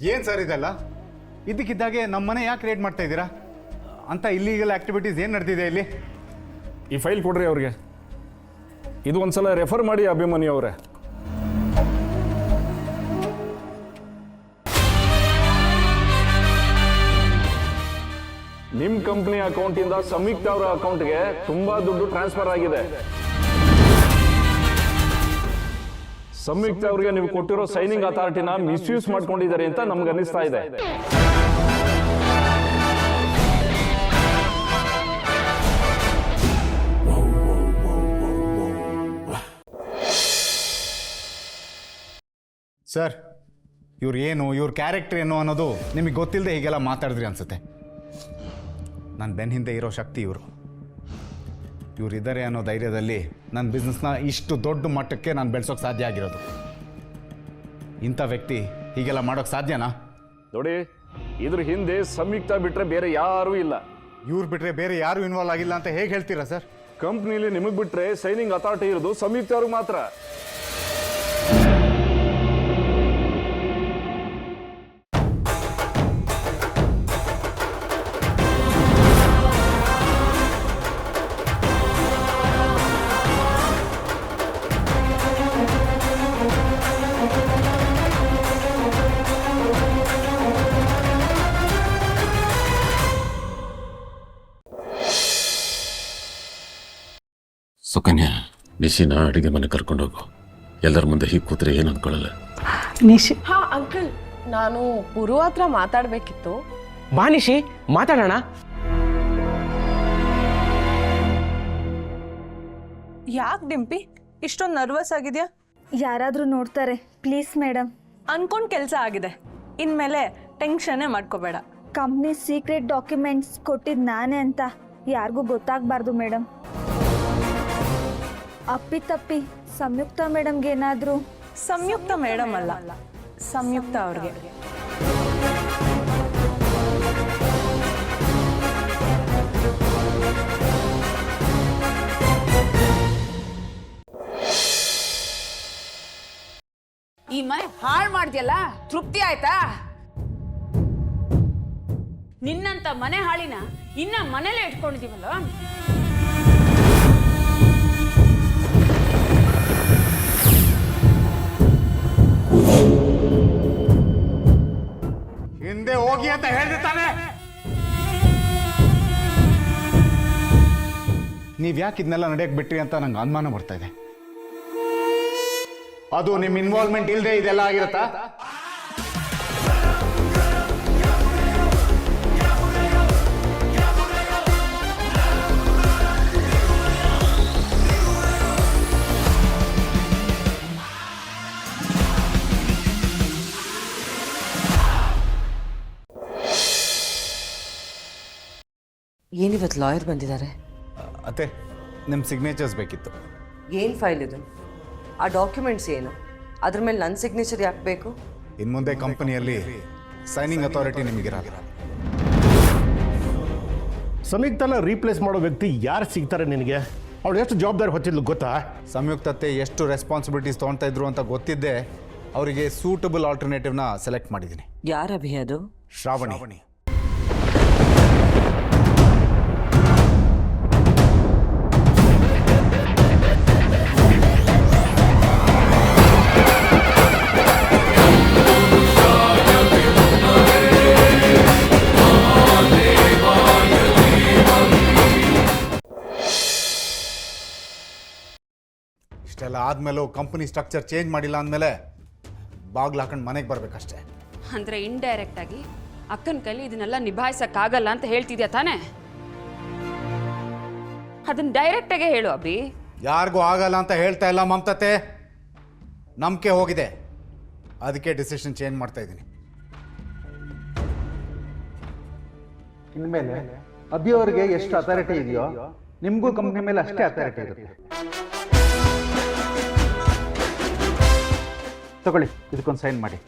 ಏನು ಸರ್ ಇದೆಲ್ಲ? ಇದಕ್ಕಿದ್ದಾಗೆ ನಮ್ಮ ಮನೆ ಯಾಕೆ ಕ್ರಿಯೇಟ್ ಮಾಡ್ತಾ ಇದ್ದೀರಾ? ಅಂತ ಇಲ್ಲಿಗಲ್ ಆ್ಯಕ್ಟಿವಿಟೀಸ್ ಏನು ನಡೆದಿದೆ ಇಲ್ಲಿ? ಈ ಫೈಲ್ ಕೊಡ್ರಿ ಅವ್ರಿಗೆ. ಇದು ಒಂದ್ಸಲ ರೆಫರ್ ಮಾಡಿ ಅಭಿಮಾನಿ ಅವರೇ. ನಿಮ್ಮ ಕಂಪ್ನಿ ಅಕೌಂಟಿಂದ ಸಂಯುಕ್ತ ಅವರ ಅಕೌಂಟ್ಗೆ ತುಂಬಾ ದುಡ್ಡು ಟ್ರಾನ್ಸ್ಫರ್ ಆಗಿದೆ. ಸಂಯುಕ್ತ ಅವರಿಗೆ ನೀವು ಕೊಟ್ಟಿರೋ ಸೈನಿಂಗ್ ಅಥಾರಿಟಿನ ಮಿಸ್ಯೂಸ್ ಮಾಡ್ಕೊಂಡಿದ್ದಾರೆ ಅಂತ ನಮ್ಗೆ ಅನಿಸ್ತಾ ಇದೆ. ಸರ್ ಇವ್ರು ಏನು ಇವ್ರ ಕ್ಯಾರೆಕ್ಟರ್ ಏನು ಅನ್ನೋದು ನಿಮಗೆ ಗೊತ್ತಿಲ್ಲದೆ ಹೀಗೆಲ್ಲ ಮಾತಾಡಿದ್ರಿ ಅನ್ಸುತ್ತೆ. ನನ್ನ ಬೆನ್ನ ಹಿಂದೆ ಇರೋ ಶಕ್ತಿ ಇವರು. ಇವ್ರು ಇದ್ದಾರೆ ಅನ್ನೋ ಧೈರ್ಯದಲ್ಲಿ ನನ್ನ ಬಿಸ್ನೆಸ್ನ ಇಷ್ಟು ದೊಡ್ಡ ಮಟ್ಟಕ್ಕೆ ನಾನು ಬೆಳೆಸೋಕೆ ಸಾಧ್ಯ ಆಗಿರೋದು. ಇಂಥ ವ್ಯಕ್ತಿ ಹೀಗೆಲ್ಲ ಮಾಡೋಕೆ ಸಾಧ್ಯನಾ? ನೋಡಿ ಇದ್ರ ಹಿಂದೆ ಸಂಯುಕ್ತ ಬಿಟ್ರೆ ಬೇರೆ ಯಾರೂ ಇಲ್ಲ. ಇವ್ರು ಬಿಟ್ಟರೆ ಬೇರೆ ಯಾರೂ ಇನ್ವಾಲ್ವ್ ಆಗಿಲ್ಲ ಅಂತ ಹೇಗೆ ಹೇಳ್ತೀರಾ ಸರ್? ಕಂಪ್ನಿಲಿ ನಿಮಗೆ ಬಿಟ್ರೆ ಸೈನಿಂಗ್ ಅಥಾರಿಟಿ ಇರೋದು ಸಂಯುಕ್ತ ಅವ್ರಿಗೆ ಮಾತ್ರ. ಸುಕನ್ಯಾ ನಿಶಿನ ಅಡಿಗೆ ಮನೆ ಕರ್ಕೊಂಡೋಗು ಎಲ್ಲರ ಮುಂದೆ ಹೀಗೆ ಕೂತ್ರೆ ಏನು ಅಂದ್ಕೊಳ್ಳಲ್ಲ ನಿಶಿ. ಹಾ ಅಂಕಲ್ ನಾನು ಪುರು ಹತ್ರ ಮಾತಾಡಬೇಕಿತ್ತು. ಬಾ ನಿಶಿ ಮಾತಾಡೋಣ. ಯಾಕೆ ಡಿಂಪಿ? ಇಷ್ಟೊಂದು ನರ್ವಸ್ ಆಗಿದೆಯಾ? ಯಾರಾದರೂ ನೋಡ್ತಾರೆ ಪ್ಲೀಸ್ ಮೇಡಮ್ ಅನ್ಕೊಂಡ್ ಕೆಲಸ ಆಗಿದೆ. ಇನ್ಮೇಲೆ ಟೆನ್ಷನ್ನೇ ಮಾಡ್ಕೋಬೇಡ. ಕಂಪ್ನಿ ಸೀಕ್ರೆಟ್ ಡಾಕ್ಯುಮೆಂಟ್ಸ್ ಕೊಟ್ಟಿದ್ದು ನಾನೇ ಅಂತ ಯಾರಿಗೂ ಗೊತ್ತಾಗಬಾರ್ದು ಮೇಡಮ್ ಅಪ್ಪಿ ತಪ್ಪಿ ಸಂಯುಕ್ತ ಮೇಡಮ್ಗೆ ಏನಾದರೂ? ಸಂಯುಕ್ತ ಮೇಡಮ್ ಅಲ್ಲ, ಸಂಯುಕ್ತ ಅವ್ರಿಗೆ. ಈ ಮನೆ ಹಾಳು ಮಾಡಿದ್ಯಲ್ಲ? ತೃಪ್ತಿ ಆಯ್ತಾ? ನಿನ್ನಂತ ಮನೆ ಹಾಳಿನ ಇನ್ನ ಮನೇಲೆ ಇಟ್ಕೊಂಡಿದೀವಲ್ಲ ಅಂತ ಹೇಳಿದೆ ತಾನೆ ನೀವು ಯಾಕೆ ಇದನ್ನೆಲ್ಲ ನಡೆಯಕ್ ಬಿಟ್ರಿ ಅಂತ ನಂಗೆ ಅನುಮಾನ ಬರ್ತಾ ಇದೆ. ಅದು ನಿಮ್ ಇನ್ವಾಲ್ವ್ಮೆಂಟ್ ಇಲ್ಲದೆ ಇದೆಲ್ಲ ಆಗಿರತ್ತಾ? ಏನಿವತ್ತು ಲಾಯರ್ ಬಂದಿದ್ದಾರೆ? ಅತ್ತೆ ನಿಮ್ಮ ಸಿಗ್ನೇಚರ್ಸ್ ಬೇಕಿತ್ತು. ಏನು ಫೈಲ್ ಇದು? ಆ ಡಾಕ್ಯುಮೆಂಟ್ಸ್ ಏನು? ಅದ್ರ ಮೇಲೆ ನನ್ನ ಸಿಗ್ನೇಚರ್ ಯಾಕೆ ಬೇಕು? ಇನ್ನು ಮುಂದೆ ಕಂಪನಿಯಲ್ಲಿ ಸೈನಿಂಗ್ ಅಥಾರಿಟಿ ನಿಮಗಿರಲ್ಲ ಸಂಯುಕ್ತನ ರೀಪ್ಲೇಸ್ ಮಾಡೋ ವ್ಯಕ್ತಿ ಯಾರು ಸಿಗ್ತಾರೆ ನಿನಗೆ? ಅವಳು ಎಷ್ಟು ಜವಾಬ್ದಾರಿ ಹೊತ್ತಿದ್ಲು ಗೊತ್ತಾ? ಸಂಯುಕ್ತತೆ ಎಷ್ಟು ರೆಸ್ಪಾನ್ಸಿಬಿಲಿಟೀಸ್ ತೊಗೊಳ್ತಾ ಇದ್ರು ಅಂತ ಗೊತ್ತಿದ್ದೆ ಅವರಿಗೆ ಸೂಟಬಲ್ ಆಲ್ಟರ್ನೇಟಿವ್ನ ಸೆಲೆಕ್ಟ್ ಮಾಡಿದ್ದೀನಿ. ಯಾರ ಅಭಿ ಅದು? ಶ್ರಾವಣಿ. ಇಷ್ಟೆಲ್ಲ ಆದಮೇಲೂ ಕಂಪನಿ ಸ್ಟ್ರಕ್ಚರ್ ಚೇಂಜ್ ಮಾಡಿಲ್ಲ ಅಂದಮೇಲೆ ಬಾಗ್ಲು ಹಾಕೊಂಡು ಮನೆಗೆ ಬರ್ಬೇಕಷ್ಟೆ. ಅಂದ್ರೆ ಇಂಡೈರೆಕ್ಟ್ ಆಗಿ ಅಕ್ಕನ ಕೈಲಿ ಇದನ್ನೆಲ್ಲ ನಿಭಾಯಿಸಕ್ಕಾಗಲ್ಲ ಅಂತ ಹೇಳ್ತಿದ್ಯಾ ತಾನೇ? ಅದನ್ನ ಡೈರೆಕ್ಟ್ ಆಗೇ ಹೇಳು ಅಭಿ ಯಾರಿಗೂ ಆಗಲ್ಲ ಅಂತ ಹೇಳ್ತಾ ಇಲ್ಲ ಮಮತತೆ ನಂಬಿಕೆ ಹೋಗಿದೆ. ಅದಕ್ಕೆ ಡಿಸಿಷನ್ ಚೇಂಜ್ ಮಾಡ್ತಾ ಇದ್ದೀನಿ. ಇನ್ಮೇಲೆ ಅಭಿ ಅವರಿಗೆ ಎಷ್ಟು ಅಥಾರಿಟಿ ಇದೆಯೋ ನಿಮಗೂ ಕಂಪ್ನಿ ಮೇಲೆ ಅಷ್ಟೇ ಅಥಾರಿಟಿ ಇರುತ್ತೆ. ತಗೊಳ್ಳಿ ಇದಕ್ಕೊಂದು ಸೈನ್ ಮಾಡಿ.